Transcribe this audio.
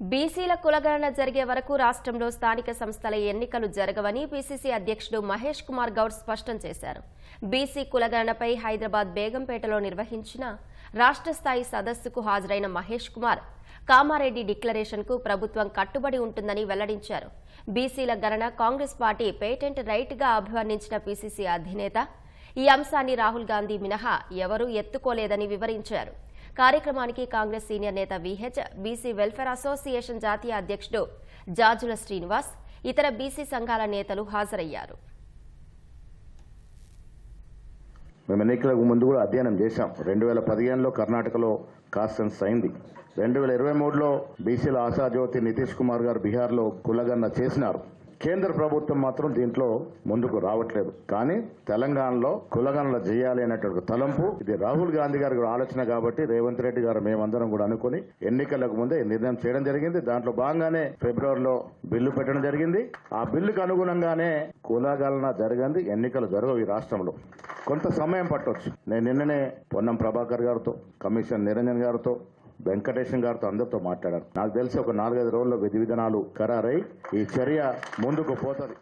బీసీల కులగణన జరిగే వరకు రాష్ట్రంలో స్థానిక సంస్థల ఎన్నికలు జరగవని పీసీసీ అధ్యక్షుడు మహేష్ కుమార్ గౌడ్ స్పష్టం చేశారు. బీసీ కులగణనపై హైదరాబాద్ బేగంపేటలో నిర్వహించిన రాష్ట్ర స్థాయి సదస్సుకు హాజరైన మహేష్ కుమార్ కామారెడ్డి డిక్లరేషన్కు ప్రభుత్వం కట్టుబడి ఉంటుందని వెల్లడించారు. బీసీల గణన కాంగ్రెస్ పార్టీ పేటెంట్ రైట్గా అభివర్ణించిన పీసీసీ అధినేత ఈ అంశాన్ని రాహుల్ గాంధీ మినహా ఎవరూ ఎత్తుకోలేదని వివరించారు. కార్యక్రమానికి కాంగ్రెస్ సీనియర్ నేత విహెచ్ బీసీ వెల్ఫేర్ అసోసియేషన్ జాతీయ అధ్యక్షుడు జార్జుల శ్రీనివాస్ ఇతర బీసీ సంఘాల నేతలు హాజరయ్యారు. మేము ఎన్నికలకు ముందు కూడా అధ్యయనం చేశాం. రెండు వేల పదిహేనులో కర్ణాటకలో కాన్స్టెన్స్ అయింది. రెండు వేల ఇరవై మూడులో బీసీల ఆశాజ్యోతి నితీష్ కుమార్ గారు బీహార్లో కులగన్న చేసినారు. కేంద్ర ప్రభుత్వం మాత్రం దీంట్లో ముందుకు రావట్లేదు. కానీ తెలంగాణలో కులగణన చేయాలి అనేటువంటి తలంపు ఇది రాహుల్ గాంధీ గారి ఆలోచన కాబట్టి రేవంత్ రెడ్డి గారు మేమందరం కూడా అనుకుని ఎన్నికలకు ముందే నిర్ణయం చేయడం జరిగింది. దాంట్లో భాగంగానే ఫిబ్రవరిలో బిల్లు పెట్టడం జరిగింది. ఆ బిల్లుకు అనుగుణంగానే కులగణన జరిగింది ఎన్నికలు జరగవు ఈ రాష్ట్రంలో. కొంత సమయం పట్టవచ్చు నేను నిన్ననే పొన్నం ప్రభాకర్ గారితో కమిషన్ నిరంజన్ గారితో వెంకటేశం గారితో అందరితో మాట్లాడారు నాకు తెలిసి ఒక నాలుగైదు రోజుల్లో విధి విధానాలు ఖరారై ఈ చర్య ముందుకు పోతుంది.